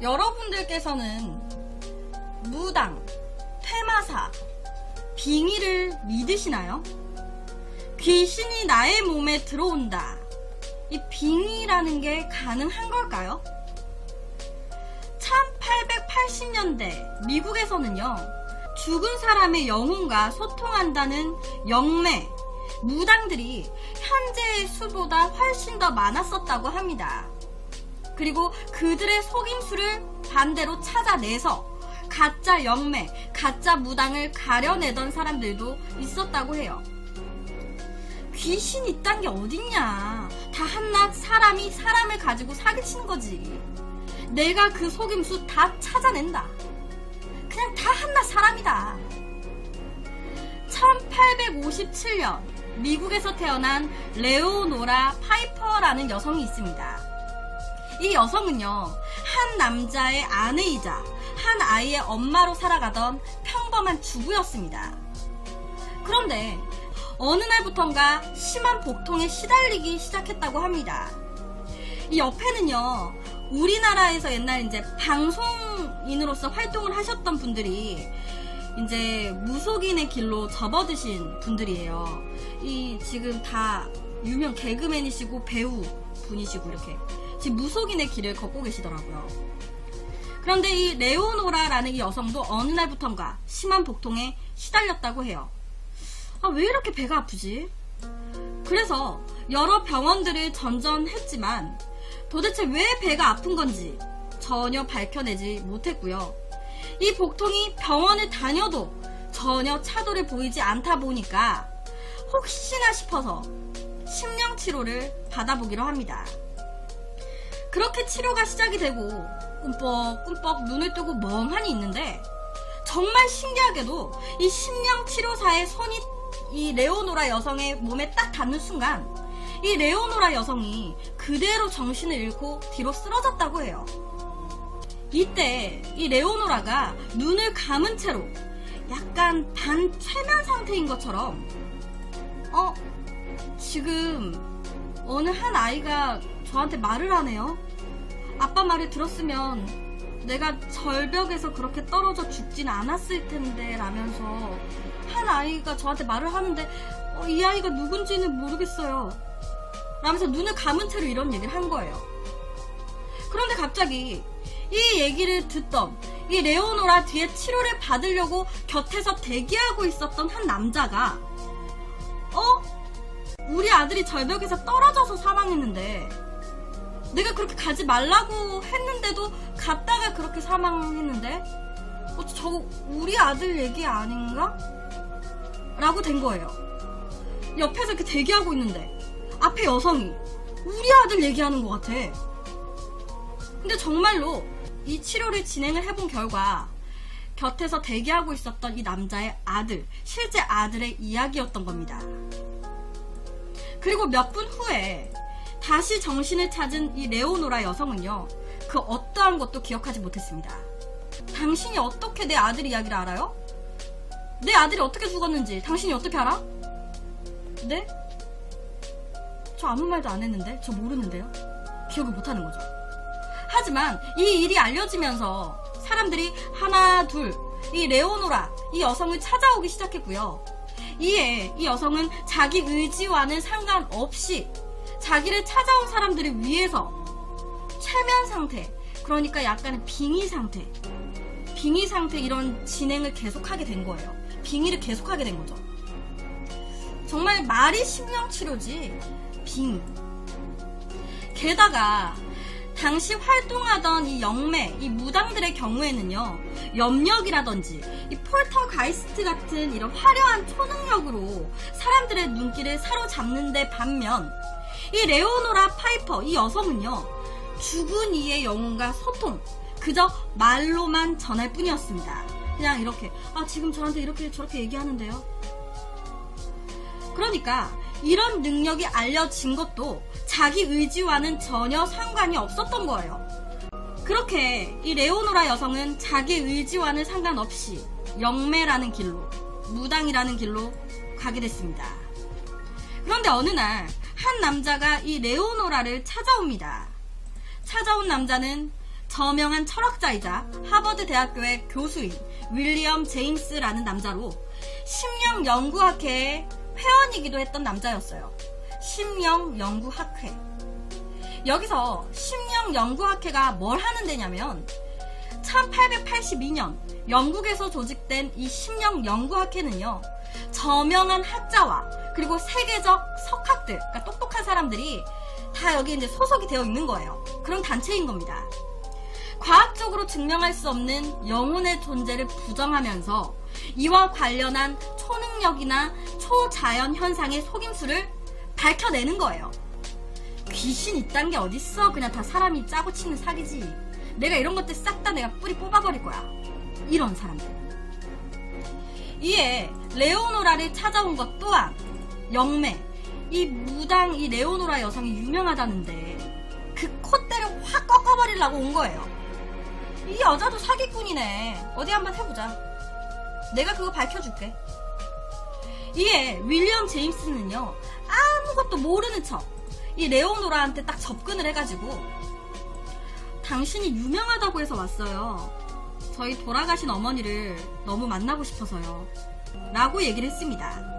여러분들께서는 무당, 퇴마사, 빙의를 믿으시나요? 귀신이 나의 몸에 들어온다. 이 빙의라는 게 가능한 걸까요? 1880년대 미국에서는요, 죽은 사람의 영혼과 소통한다는 영매, 무당들이 현재의 수보다 훨씬 더 많았었다고 합니다. 그리고 그들의 속임수를 반대로 찾아내서 가짜 영매, 가짜 무당을 가려내던 사람들도 있었다고 해요. 귀신 이딴 게 어딨냐. 다 한낱 사람이 사람을 가지고 사기치는 거지. 내가 그 속임수 다 찾아낸다. 그냥 다 한낱 사람이다. 1857년 미국에서 태어난 레오노라 파이퍼라는 여성이 있습니다. 이 여성은요, 한 남자의 아내이자 한 아이의 엄마로 살아가던 평범한 주부였습니다. 그런데 어느 날부턴가 심한 복통에 시달리기 시작했다고 합니다. 이 옆에는요, 우리나라에서 옛날 이제 방송인으로서 활동을 하셨던 분들이 이제 무속인의 길로 접어드신 분들이에요. 이 지금 다 유명 개그맨이시고 배우 분이시고 이렇게 지금 무속인의 길을 걷고 계시더라고요. 그런데 이 레오노라라는 이 여성도 어느 날부턴가 심한 복통에 시달렸다고 해요. 아, 왜 이렇게 배가 아프지? 그래서 여러 병원들을 전전했지만 도대체 왜 배가 아픈 건지 전혀 밝혀내지 못했고요. 이 복통이 병원을 다녀도 전혀 차도를 보이지 않다 보니까 혹시나 싶어서 심령 치료를 받아보기로 합니다. 그렇게 치료가 시작이 되고 꿈뻑 꿈뻑 눈을 뜨고 멍하니 있는데 정말 신기하게도 이 심령 치료사의 손이 이 레오노라 여성의 몸에 딱 닿는 순간 이 레오노라 여성이 그대로 정신을 잃고 뒤로 쓰러졌다고 해요. 이때 이 레오노라가 눈을 감은 채로 약간 반 최면 상태인 것처럼 어 지금 어느 한 아이가 저한테 말을 하네요. 아빠 말을 들었으면 내가 절벽에서 그렇게 떨어져 죽진 않았을 텐데 라면서 한 아이가 저한테 말을 하는데 어, 이 아이가 누군지는 모르겠어요. 라면서 눈을 감은 채로 이런 얘기를 한 거예요. 그런데 갑자기 이 얘기를 듣던 이 레오노라 뒤에 치료를 받으려고 곁에서 대기하고 있었던 한 남자가 어? 우리 아들이 절벽에서 떨어져서 사망했는데 내가 그렇게 가지 말라고 했는데도 갔다가 그렇게 사망했는데 어, 저거 우리 아들 얘기 아닌가? 라고 된 거예요. 옆에서 이렇게 대기하고 있는데 앞에 여성이 우리 아들 얘기하는 것 같아. 근데 정말로 이 치료를 진행을 해본 결과 곁에서 대기하고 있었던 이 남자의 아들, 실제 아들의 이야기였던 겁니다. 그리고 몇 분 후에 다시 정신을 찾은 이 레오노라 여성은요, 그 어떠한 것도 기억하지 못했습니다. 당신이 어떻게 내 아들 이야기를 알아요? 내 아들이 어떻게 죽었는지 당신이 어떻게 알아? 네? 저 아무 말도 안 했는데? 저 모르는데요? 기억을 못 하는 거죠. 하지만 이 일이 알려지면서 사람들이 하나, 둘, 이 레오노라, 이 여성을 찾아오기 시작했고요. 이에 이 여성은 자기 의지와는 상관없이 자기를 찾아온 사람들을 위해서 최면 상태, 그러니까 약간의 빙의 상태, 빙의 상태 이런 진행을 계속하게 된 거예요. 빙의를 계속하게 된 거죠. 정말 말이 신명치료지, 빙. 게다가 당시 활동하던 이 영매, 이 무당들의 경우에는요, 염력이라든지, 이 폴터가이스트 같은 이런 화려한 초능력으로 사람들의 눈길을 사로잡는데 반면, 이 레오노라 파이퍼, 이 여성은요, 죽은 이의 영혼과 소통, 그저 말로만 전할 뿐이었습니다. 그냥 이렇게, 아, 지금 저한테 이렇게 저렇게 얘기하는데요. 그러니까, 이런 능력이 알려진 것도 자기 의지와는 전혀 상관이 없었던 거예요. 그렇게 이 레오노라 여성은 자기 의지와는 상관없이 영매라는 길로, 무당이라는 길로 가게 됐습니다. 그런데 어느 날 한 남자가 이 레오노라를 찾아옵니다. 찾아온 남자는 저명한 철학자이자 하버드 대학교의 교수인 윌리엄 제임스라는 남자로 심령 연구학회의 회원이기도 했던 남자였어요. 심령 연구학회. 여기서 심령 연구학회가 뭘 하는 데냐면 1882년 영국에서 조직된 이 심령 연구학회는요. 저명한 학자와 그리고 세계적 석학들, 그러니까 똑똑한 사람들이 다 여기 이제 소속이 되어 있는 거예요. 그런 단체인 겁니다. 과학적으로 증명할 수 없는 영혼의 존재를 부정하면서 이와 관련한 초능력이나 초자연 현상의 속임수를 밝혀내는 거예요. 귀신 있다는 게 어딨어? 그냥 다 사람이 짜고 치는 사기지. 내가 이런 것들 싹 다 내가 뿌리 뽑아버릴 거야. 이런 사람들. 이에 레오노라를 찾아온 것 또한 영매, 이 무당 이 레오노라 여성이 유명하다는데 그 콧대를 확 꺾어버리려고 온 거예요. 이 여자도 사기꾼이네. 어디 한번 해보자. 내가 그거 밝혀줄게. 이에 윌리엄 제임스는요, 아무것도 모르는 척, 이 레오노라한테 딱 접근을 해가지고, 당신이 유명하다고 해서 왔어요. 저희 돌아가신 어머니를 너무 만나고 싶어서요. 라고 얘기를 했습니다.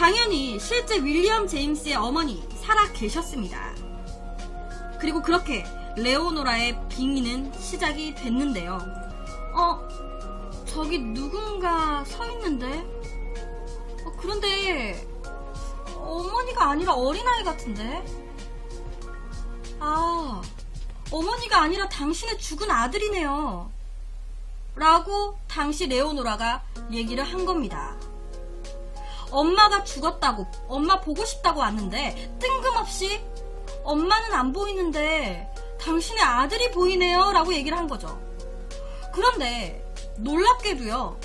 당연히 실제 윌리엄 제임스의 어머니 살아 계셨습니다. 그리고 그렇게 레오노라의 빙의는 시작이 됐는데요. 어, 저기 누군가 서 있는데? 어, 그런데 어머니가 아니라 어린아이 같은데? 아, 어머니가 아니라 당신의 죽은 아들이네요. 라고 당시 레오노라가 얘기를 한 겁니다. 엄마가 죽었다고, 엄마 보고 싶다고 왔는데 뜬금없이 엄마는 안 보이는데 당신의 아들이 보이네요. 라고 얘기를 한 거죠. 그런데 놀랍게도요.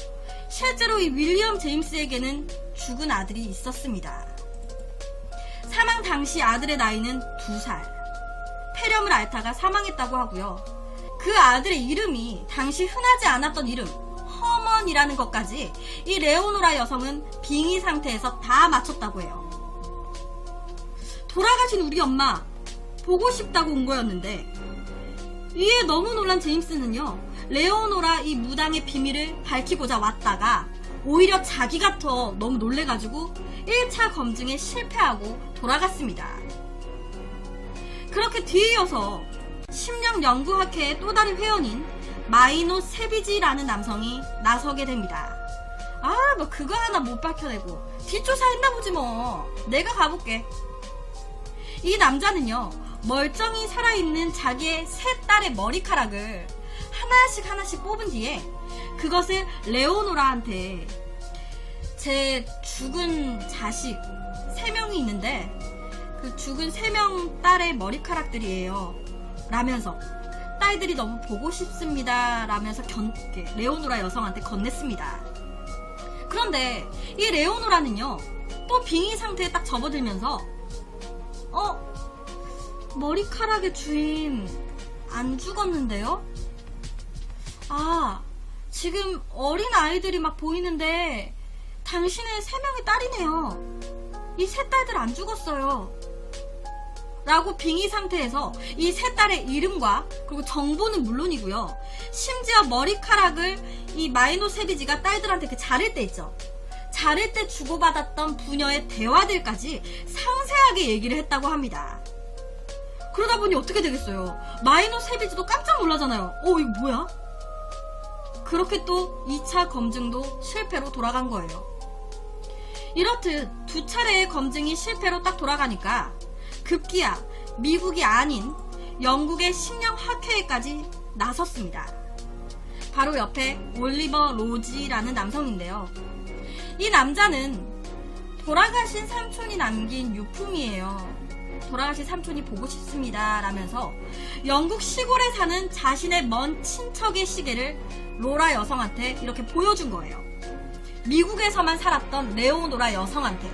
실제로 이 윌리엄 제임스에게는 죽은 아들이 있었습니다. 사망 당시 아들의 나이는 2살. 폐렴을 앓다가 사망했다고 하고요. 그 아들의 이름이 당시 흔하지 않았던 이름, 허먼이라는 것까지 이 레오노라 여성은 빙의 상태에서 다 맞췄다고 해요. 돌아가신 우리 엄마 보고 싶다고 온 거였는데 이에 너무 놀란 제임스는요 레오노라 이 무당의 비밀을 밝히고자 왔다가 오히려 자기가 더 너무 놀래가지고 1차 검증에 실패하고 돌아갔습니다. 그렇게 뒤이어서 심령 연구학회의 또 다른 회원인 마이노 세비지라는 남성이 나서게 됩니다. 아, 뭐 그거 하나 못 밝혀내고 뒷조사 했나 보지 뭐. 내가 가볼게. 이 남자는요, 멀쩡히 살아있는 자기의 세 딸의 머리카락을 하나씩 하나씩 뽑은 뒤에 그것을 레오노라한테 제 죽은 자식 세 명이 있는데 그 죽은 세 명 딸의 머리카락들이에요. 라면서 딸들이 너무 보고 싶습니다. 라면서 견, 레오노라 여성한테 건넸습니다. 그런데 이 레오노라는요, 또 빙의 상태에 딱 접어들면서 어? 머리카락의 주인 안 죽었는데요? 아, 지금 어린 아이들이 막 보이는데 당신의 세 명의 딸이네요. 이 세 딸들 안 죽었어요. 라고 빙의 상태에서 이 세 딸의 이름과 그리고 정보는 물론이고요. 심지어 머리카락을 이 마이노 세비지가 딸들한테 그 자를 때 있죠. 자를 때 주고받았던 부녀의 대화들까지 상세하게 얘기를 했다고 합니다. 그러다 보니 어떻게 되겠어요? 마이노 세비지도 깜짝 놀라잖아요. 어, 이거 뭐야? 그렇게 또 2차 검증도 실패로 돌아간 거예요. 이렇듯 두 차례의 검증이 실패로 딱 돌아가니까 급기야 미국이 아닌 영국의 심령학회에까지 나섰습니다. 바로 옆에 올리버 로지라는 남성인데요. 이 남자는 돌아가신 삼촌이 남긴 유품이에요. 돌아가신 삼촌이 보고 싶습니다. 라면서 영국 시골에 사는 자신의 먼 친척의 시계를 로라 여성한테 이렇게 보여준 거예요. 미국에서만 살았던 레오노라 여성한테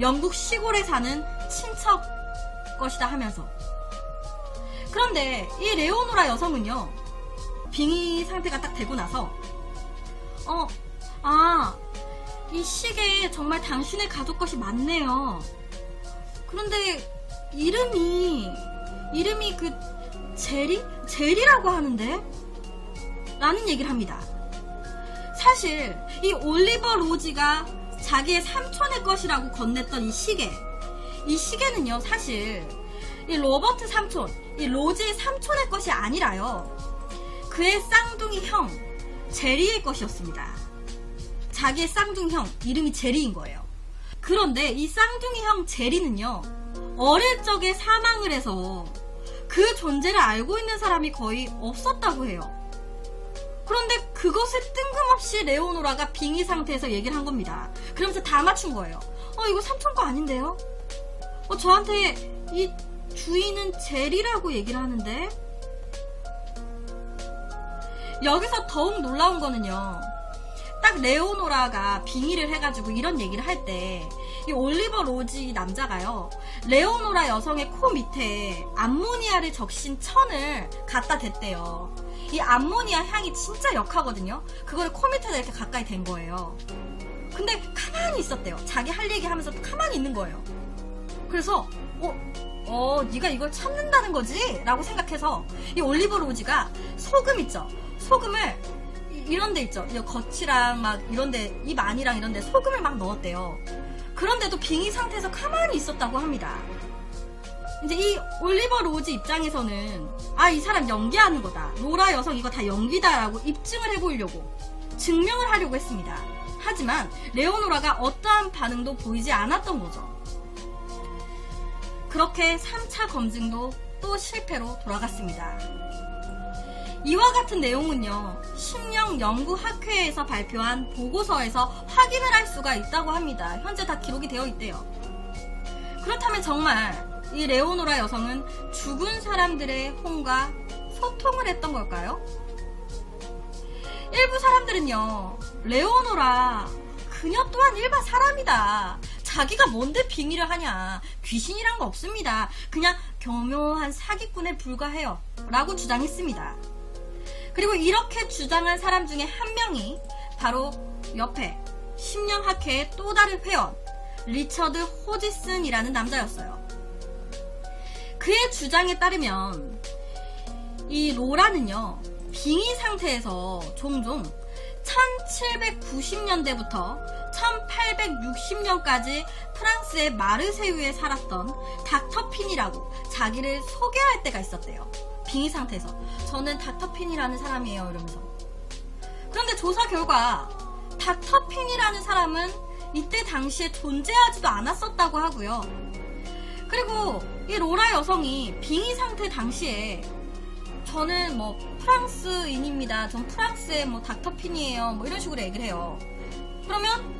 영국 시골에 사는 친척 것이다 하면서 그런데 이 레오노라 여성은요 빙의 상태가 딱 되고 나서 어, 아, 이 시계에 정말 당신의 가족 것이 많네요. 그런데 이름이, 이름이 그 제리? 제리라고 하는데? 라는 얘기를 합니다. 사실 이 올리버 로지가 자기의 삼촌의 것이라고 건넸던 이 시계 이 시계는요 사실 이 로버트 삼촌 이 로지의 삼촌의 것이 아니라요 그의 쌍둥이 형 제리의 것이었습니다 자기의 쌍둥이 형 이름이 제리인 거예요 그런데 이 쌍둥이 형 제리는요 어릴 적에 사망을 해서 그 존재를 알고 있는 사람이 거의 없었다고 해요 그런데 그것을 뜬금없이 레오노라가 빙의 상태에서 얘기를 한 겁니다. 그러면서 다 맞춘 거예요. 어, 이거 삼촌 거 아닌데요? 어, 저한테 이 주인은 젤이라고 얘기를 하는데? 여기서 더욱 놀라운 거는요. 딱 레오노라가 빙의를 해가지고 이런 얘기를 할 때, 이 올리버 로지 남자가요, 레오노라 여성의 코 밑에 암모니아를 적신 천을 갖다 댔대요. 이 암모니아 향이 진짜 역하거든요. 그거를 코 밑에다 이렇게 가까이 댄 거예요. 근데 가만히 있었대요. 자기 할 얘기 하면서 가만히 있는 거예요. 그래서 어, 어, 네가 이걸 참는다는 거지? 라고 생각해서 이 올리버 로지가 소금 있죠. 소금을 이- 이런 데 있죠. 이 거치랑 막 이런 데, 입 안이랑 이런 데 소금을 막 넣었대요. 그런데도 빙의 상태에서 가만히 있었다고 합니다. 이제 이 올리버 로즈 입장에서는 아 이 사람 연기하는 거다 로라 여성 이거 다 연기다라고 입증을 해보려고 증명을 하려고 했습니다 하지만 레오노라가 어떠한 반응도 보이지 않았던 거죠 그렇게 3차 검증도 또 실패로 돌아갔습니다 이와 같은 내용은요 심령 연구학회에서 발표한 보고서에서 확인을 할 수가 있다고 합니다 현재 다 기록이 되어 있대요 그렇다면 정말 이 레오노라 여성은 죽은 사람들의 혼과 소통을 했던 걸까요? 일부 사람들은요, 레오노라, 그녀 또한 일반 사람이다. 자기가 뭔데 빙의를 하냐. 귀신이란 거 없습니다. 그냥 교묘한 사기꾼에 불과해요. 라고 주장했습니다. 그리고 이렇게 주장한 사람 중에 한 명이 바로 옆에 10년 학회의 또 다른 회원, 리처드 호지슨이라는 남자였어요. 그의 주장에 따르면 이 로라는요 빙의 상태에서 종종 1790년대부터 1860년까지 프랑스의 마르세유에 살았던 닥터핀이라고 자기를 소개할 때가 있었대요. 빙의 상태에서 저는 닥터핀이라는 사람이에요 이러면서 그런데 조사 결과 닥터핀이라는 사람은 이때 당시에 존재하지도 않았었다고 하고요. 그리고 이 로라 여성이 빙의 상태 당시에 저는 뭐 프랑스인입니다. 전 프랑스의 뭐 닥터핀이에요. 뭐 이런 식으로 얘기를 해요. 그러면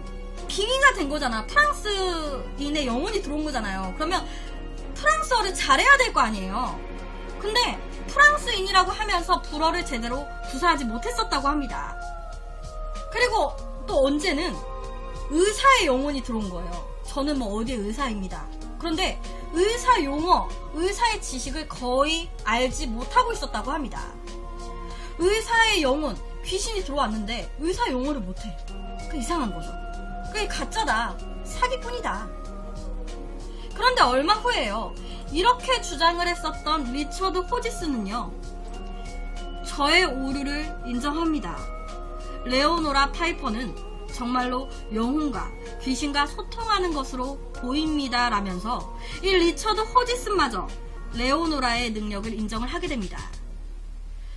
빙의가 된 거잖아. 프랑스인의 영혼이 들어온 거잖아요. 그러면 프랑스어를 잘해야 될 거 아니에요. 근데 프랑스인이라고 하면서 불어를 제대로 구사하지 못했었다고 합니다. 그리고 또 언제는 의사의 영혼이 들어온 거예요. 저는 뭐 어디의 의사입니다. 그런데 의사 용어, 의사의 지식을 거의 알지 못하고 있었다고 합니다. 의사의 영혼, 귀신이 들어왔는데 의사 용어를 못해. 그 이상한 거죠. 그게 가짜다. 사기꾼이다. 그런데 얼마 후에요. 이렇게 주장을 했었던 리처드 호지스는요. 저의 오류를 인정합니다. 레오노라 파이퍼는 정말로 영혼과 귀신과 소통하는 것으로 보입니다. 라면서 이 리처드 호지슨마저 레오노라의 능력을 인정을 하게 됩니다.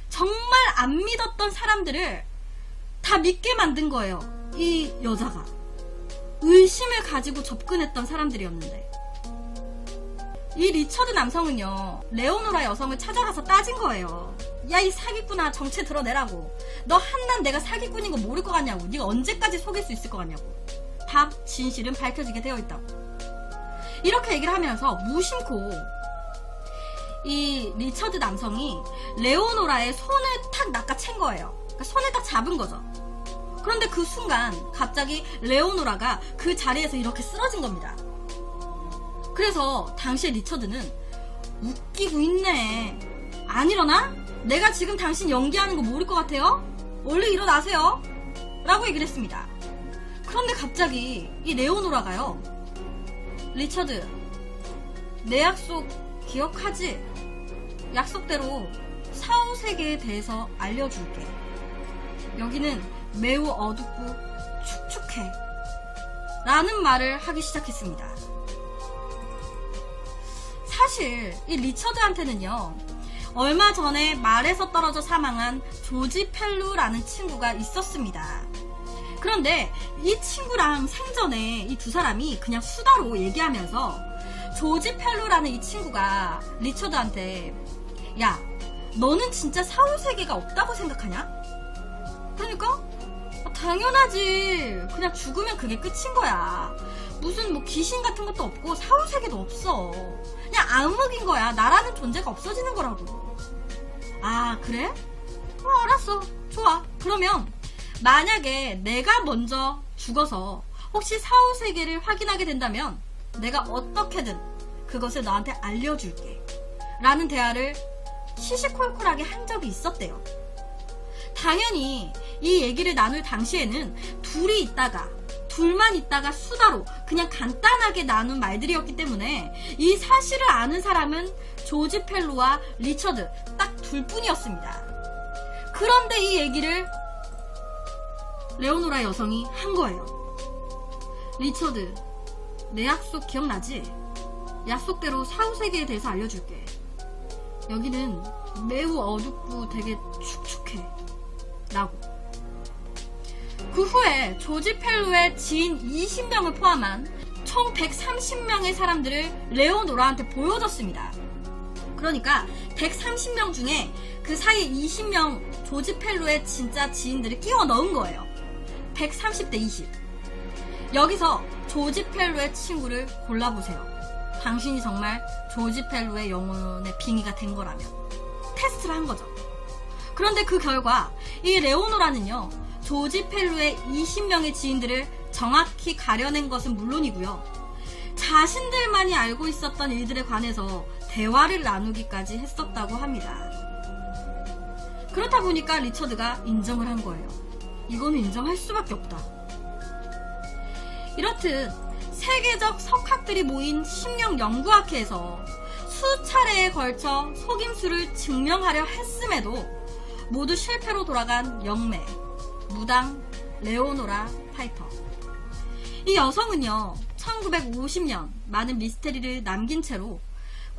정말 안 믿었던 사람들을 다 믿게 만든 거예요. 이 여자가. 의심을 가지고 접근했던 사람들이었는데. 이 리처드 남성은요, 레오노라 여성을 찾아가서 따진 거예요. 야, 이 사기꾼아, 정체 드러내라고. 너 한낱 내가 사기꾼인 거 모를 것 같냐고. 네가 언제까지 속일 수 있을 것 같냐고. 답, 진실은 밝혀지게 되어 있다고. 이렇게 얘기를 하면서 무심코 이 리처드 남성이 레오노라의 손을 탁 낚아챈 거예요. 그러니까 손을 딱 잡은 거죠. 그런데 그 순간 갑자기 레오노라가 그 자리에서 이렇게 쓰러진 겁니다. 그래서 당시에 리처드는 웃기고 있네. 안 일어나? 내가 지금 당신 연기하는 거 모를 것 같아요? 얼른 일어나세요. 라고 얘기를 했습니다. 그런데 갑자기 이 레오노라가요. 리처드, 내 약속 기억하지? 약속대로 사후 세계에 대해서 알려줄게. 여기는 매우 어둡고 축축해. 라는 말을 하기 시작했습니다. 사실 이 리처드한테는요. 얼마 전에 말에서 떨어져 사망한 조지 펠루라는 친구가 있었습니다. 그런데 이 친구랑 생전에 이 두 사람이 그냥 수다로 얘기하면서 조지 펠루라는 이 친구가 리처드한테 야 너는 진짜 사후 세계가 없다고 생각하냐? 그러니까 아, 당연하지. 그냥 죽으면 그게 끝인 거야. 무슨 뭐 귀신 같은 것도 없고 사후 세계도 없어. 그냥 암흑인 거야. 나라는 존재가 없어지는 거라고 아 그래? 어 알았어. 좋아. 그러면 만약에 내가 먼저 죽어서 혹시 사후 세계를 확인하게 된다면 내가 어떻게든 그것을 너한테 알려줄게 라는 대화를 시시콜콜하게 한 적이 있었대요 당연히 이 얘기를 나눌 당시에는 둘이 있다가 둘만 있다가 수다로 그냥 간단하게 나눈 말들이었기 때문에 이 사실을 아는 사람은 조지 펠로와 리처드 딱 둘뿐이었습니다. 그런데 이 얘기를 레오노라 여성이 한 거예요. 리처드, 내 약속 기억나지? 약속대로 사후세계에 대해서 알려줄게. 여기는 매우 어둡고 되게 축축해. 라고. 그 후에 조지 펠로의 지인 20명을 포함한 총 130명의 사람들을 레오노라한테 보여줬습니다. 그러니까 130명 중에 그 사이 20명 조지 펠로의 진짜 지인들을 끼워 넣은 거예요. 130대 20. 여기서 조지 펠로의 친구를 골라보세요. 당신이 정말 조지 펠로의 영혼의 빙의가 된 거라면. 테스트를 한 거죠. 그런데 그 결과 이 레오노라는요 조지 펠루의 20명의 지인들을 정확히 가려낸 것은 물론이고요 자신들만이 알고 있었던 일들에 관해서 대화를 나누기까지 했었다고 합니다 그렇다 보니까 리처드가 인정을 한 거예요 이거는 인정할 수밖에 없다 이렇듯 세계적 석학들이 모인 심령 연구학회에서 수차례에 걸쳐 속임수를 증명하려 했음에도 모두 실패로 돌아간 영매, 무당 레오노라 파이퍼. 이 여성은요, 1950년 많은 미스테리를 남긴 채로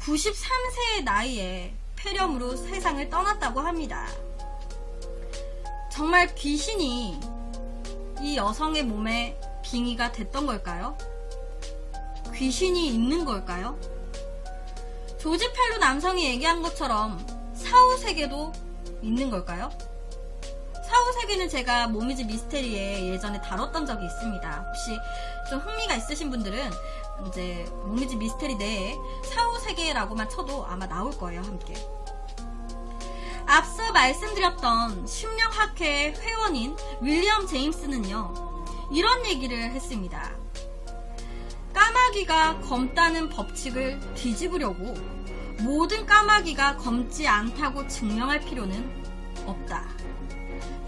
93세의 나이에 폐렴으로 세상을 떠났다고 합니다. 정말 귀신이 이 여성의 몸에 빙의가 됐던 걸까요? 귀신이 있는 걸까요? 조지 펠로 남성이 얘기한 것처럼 사후 세계도 있는 걸까요? 사후 세계는 제가 모미지 미스테리에 예전에 다뤘던 적이 있습니다. 혹시 좀 흥미가 있으신 분들은 이제 모미지 미스테리 내에 사후 세계라고만 쳐도 아마 나올 거예요, 함께. 앞서 말씀드렸던 심령학회의 회원인 윌리엄 제임스는요, 이런 얘기를 했습니다. 까마귀가 검다는 법칙을 뒤집으려고 모든 까마귀가 검지 않다고 증명할 필요는 없다.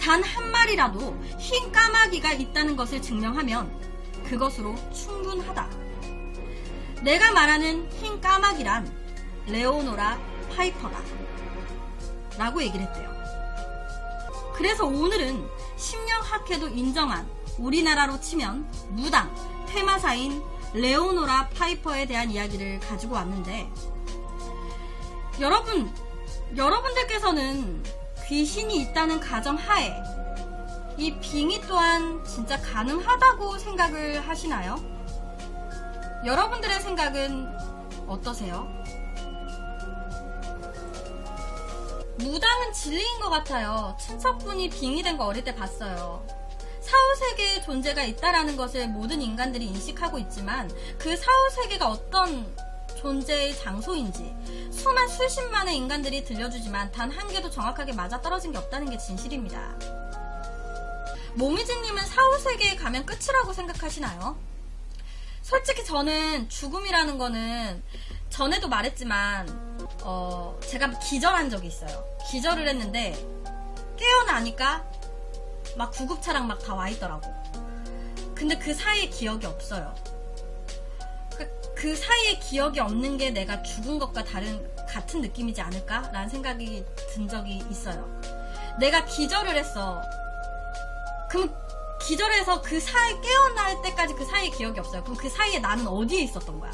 단 한 마리라도 흰 까마귀가 있다는 것을 증명하면 그것으로 충분하다. 내가 말하는 흰 까마귀란 레오노라 파이퍼다. 라고 얘기를 했대요. 그래서 오늘은 심령학회도 인정한 우리나라로 치면 무당, 테마사인 레오노라 파이퍼에 대한 이야기를 가지고 왔는데 여러분, 여러분들께서는 귀신이 있다는 가정 하에 이 빙의 또한 진짜 가능하다고 생각을 하시나요? 여러분들의 생각은 어떠세요? 무당은 진리인 것 같아요. 친척분이 빙의된 거 어릴 때 봤어요. 사후세계의 존재가 있다라는 것을 모든 인간들이 인식하고 있지만 그 사후세계가 어떤 존재의 장소인지 수만 수십만의 인간들이 들려주지만 단 한 개도 정확하게 맞아떨어진 게 없다는 게 진실입니다. 모미지님은 사후세계에 가면 끝이라고 생각하시나요? 솔직히 저는 죽음이라는 거는 전에도 말했지만 어, 제가 기절한 적이 있어요. 기절을 했는데 깨어나니까 막 구급차랑 막 다 와 있더라고. 근데 그 사이에 기억이 없어요. 그, 그 사이에 기억이 없는 게 내가 죽은 것과 다른 같은 느낌이지 않을까라는 생각이 든 적이 있어요. 내가 기절을 했어. 그럼 기절해서 그 사이 깨어날 때까지 그 사이에 기억이 없어요. 그럼 그 사이에 나는 어디에 있었던 거야?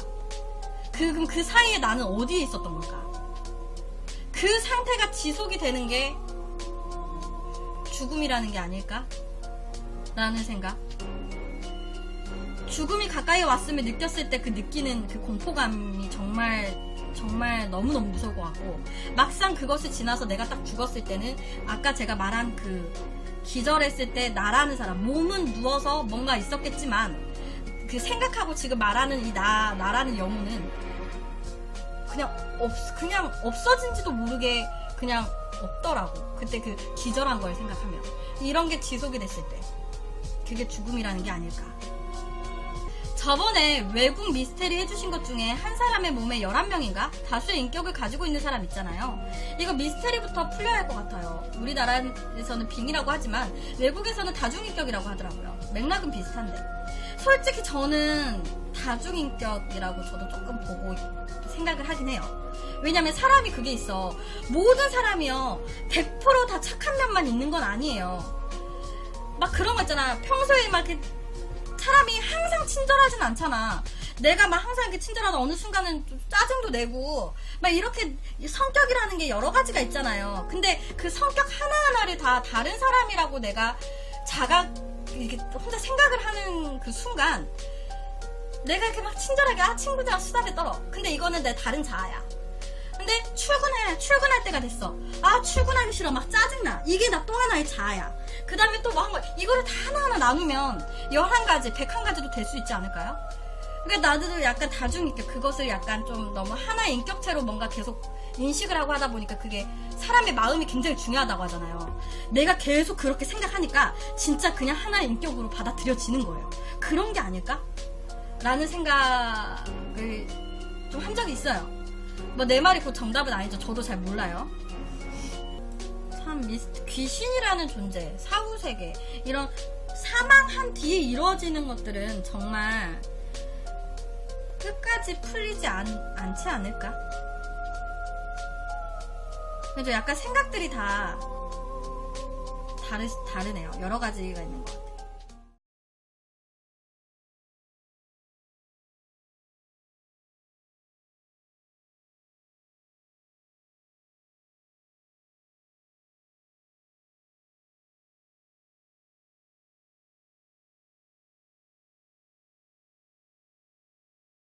그, 그럼 그 사이에 나는 어디에 있었던 걸까? 그 상태가 지속이 되는 게 죽음이라는 게 아닐까? 라는 생각. 죽음이 가까이 왔음을 느꼈을 때 그 느끼는 그 공포감이 정말 정말 너무너무 같고 막상 그것을 지나서 내가 딱 죽었을 때는 아까 제가 말한 그 기절했을 때 나라는 사람 몸은 누워서 뭔가 있었겠지만 그 생각하고 지금 말하는 이 나 나라는 영혼은 그냥 없 그냥 없어진지도 모르게 그냥 없더라고 그때 그 기절한 걸 생각하면 이런 게 지속이 됐을 때 그게 죽음이라는 게 아닐까 저번에 외국 미스테리 해주신 것 중에 한 사람의 몸에 11명인가? 다수의 인격을 가지고 있는 사람 있잖아요. 이거 미스테리부터 풀려야 할 것 같아요. 우리나라에서는 빙이라고 하지만 외국에서는 다중인격이라고 하더라고요. 맥락은 비슷한데. 솔직히 저는 다중인격이라고 저도 조금 보고 생각을 하긴 해요. 왜냐면 사람이 그게 있어. 모든 사람이요. 100%다 착한 면만 있는 건 아니에요. 막 그런 거 있잖아. 평소에 막 이렇게 사람이 항상 친절하진 않잖아. 내가 막 항상 이렇게 친절하다 어느 순간은 좀 짜증도 내고 막 이렇게 성격이라는 게 여러 가지가 있잖아요. 근데 그 성격 하나하나를 다 다른 사람이라고 내가 자각 이렇게 혼자 생각을 하는 그 순간 내가 이렇게 막 친절하게 아 친구들이랑 수다를 떨어. 근데 이거는 내 다른 자아야. 근데 출근해 출근할 때가 됐어. 아 출근하기 싫어 막 짜증나. 이게 나 또 하나의 자아야. 그 다음에 또 뭐 한 거 이거를 다 하나하나 나누면 열한 가지, 백한 가지도 될수 있지 않을까요? 그러니까 나도 약간 다중 인격 그것을 약간 좀 너무 하나의 인격체로 뭔가 계속 인식을 하고 하다 보니까 그게 사람의 마음이 굉장히 중요하다고 하잖아요. 내가 계속 그렇게 생각하니까 진짜 그냥 하나의 인격으로 받아들여지는 거예요. 그런 게 아닐까? 라는 생각을 좀 한 적이 있어요. 뭐 내 말이 곧 정답은 아니죠. 저도 잘 몰라요. 참 미스트 귀신이라는 존재, 사후 세계 이런 사망한 뒤에 이루어지는 것들은 정말 끝까지 풀리지 않, 않지 않을까? 그래서 약간 생각들이 다 다르, 다르네요. 여러 가지가 있는 것 같아요.